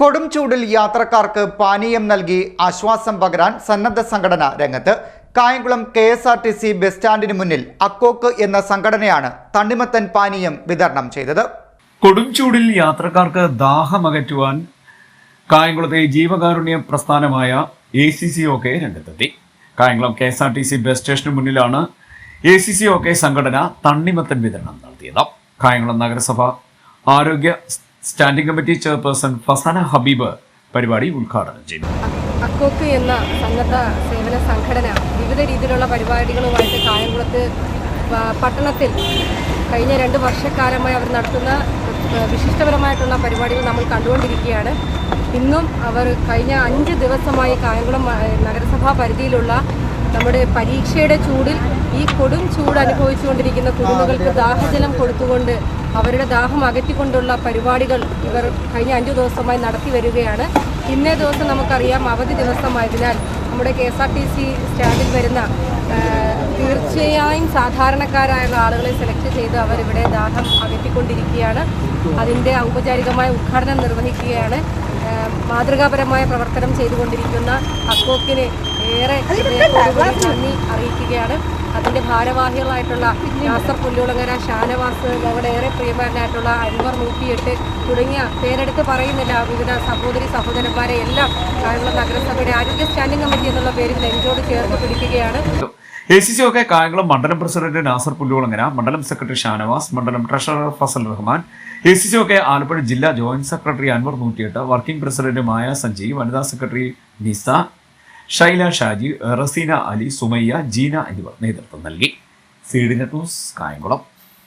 കൊടും ചൂടിൽ യാത്രക്കാർക്ക് പാനീയം നൽകി ആശ്വാസം പകരാൻ സന്നദ്ധ സംഘടന രംഗത്ത്. Kayamkulam K S R T C bus സ്റ്റാൻഡിന് മുന്നിൽ അക്കോക്ക് എന്ന സംഘടനയാണ് തണ്ണിമത്തൻ പാനീയം വിതരണം ചെയ്തത്. കൊടും ചൂടിൽ യാത്രക്കാർക്ക് ദാഹമകറ്റുവാൻ കായംകുളത്തെ ജീവകാരുണ്യ പ്രസ്ഥാനമായ A C C O K രംഗത്തെത്തി. Kayamkulam K S R T C bus സ്റ്റേഷന് മുന്നിലാണ് A C C O K സംഘടന തണ്ണിമത്തൻ വിതരണം നടത്തിയത്. കായംകുളം നഗരസഭ ആരോഗ്യ standing committee chairperson Fasana Habeeb പരിപാടി ഉദ്ഘാടനം ചെയ്തു. അക്കോക്ക് എന്ന സന്നദ്ധ സേവന സംഘടന വിവിധ രീതിയിലുള്ള പരിപാടികളുമായിട്ട് കായംകുളത്ത് പട്ടണത്തിൽ കഴിഞ്ഞ രണ്ട് വർഷക്കാലമായി അവർ നടത്തുന്ന വിശിഷ്ടപരമായിട്ടുള്ള പരിപാടികൾ നമ്മൾ കണ്ടുകൊണ്ടിരിക്കുകയാണ്. ഇന്നും അവർ കഴിഞ്ഞ അഞ്ച് ദിവസമായി കായംകുളം നഗരസഭാ പരിധിയിലുള്ള നമ്മുടെ പരീക്ഷയുടെ ചൂടിൽ ഈ കൊടും ചൂട് അനുഭവിച്ചുകൊണ്ടിരിക്കുന്ന കുടുംബങ്ങൾക്ക് ദാഹജലം കൊടുത്തുകൊണ്ട് അവരുടെ ദാഹം അകറ്റിക്കൊണ്ടുള്ള പരിപാടികൾ ഇവർ കഴിഞ്ഞ അഞ്ചു ദിവസമായി നടത്തി വരികയാണ്. ഇന്നേ ദിവസം നമുക്കറിയാം അവധി ദിവസമായതിനാൽ നമ്മുടെ K S R T C സ്റ്റാൻഡിൽ വരുന്ന തീർച്ചയായും സാധാരണക്കാരായുള്ള ആളുകളെ സെലക്ട് ചെയ്ത് അവരിവിടെ ദാഹം അകറ്റിക്കൊണ്ടിരിക്കുകയാണ്. അതിന്റെ ഔപചാരികമായ ഉദ്ഘാടനം നിർവഹിക്കുകയാണ്. മാതൃകാപരമായ പ്രവർത്തനം ചെയ്തുകൊണ്ടിരിക്കുന്ന അക്കോക്കിന് ഏറെ നന്ദി അറിയിക്കുകയാണ്. അതിന്റെ ഭാരവാഹികളായിട്ടുള്ള നാസർ പുല്ലുളങ്ങര ഷാനവാസ് ഞങ്ങളുടെ ഏറെ പ്രിയമാനായിട്ടുള്ള അൻവർ നൂറ്റിയെട്ട് തുടങ്ങിയ പേരെടുത്ത് പറയുന്നില്ല. വിവിധ സഹോദരി സഹോദരന്മാരെ എല്ലാം കായംകുളം നഗരസഭയുടെ ആരോഗ്യ സ്റ്റാൻഡിംഗ് കമ്മിറ്റി എന്നുള്ള പേരിൽ നെഞ്ചോട് ചേർത്ത് പിടിക്കുകയാണ് എ സി സി ഒക്കെ കായംകുളം മണ്ഡലം പ്രസിഡന്റ് നാസർ പുല്ലുകുളങ്ങര മണ്ഡലം സെക്രട്ടറി ഷാനവാസ് മണ്ഡലം treasurer Fazal Rahman A C C O K Alappuzha ജില്ലാ ജോയിന്റ് സെക്രട്ടറി അൻവർ നൂറ്റിയെട്ട് വർക്കിംഗ് പ്രസിഡന്റ് മായ സഞ്ജയ് വനിതാ സെക്രട്ടറി നിസ ഷൈല ഷാജി റസീന അലി സുമയ്യ ജീന എന്നിവർ നേതൃത്വം നൽകി. സീഡിനെറ്റ് ന്യൂസ് കായംകുളം.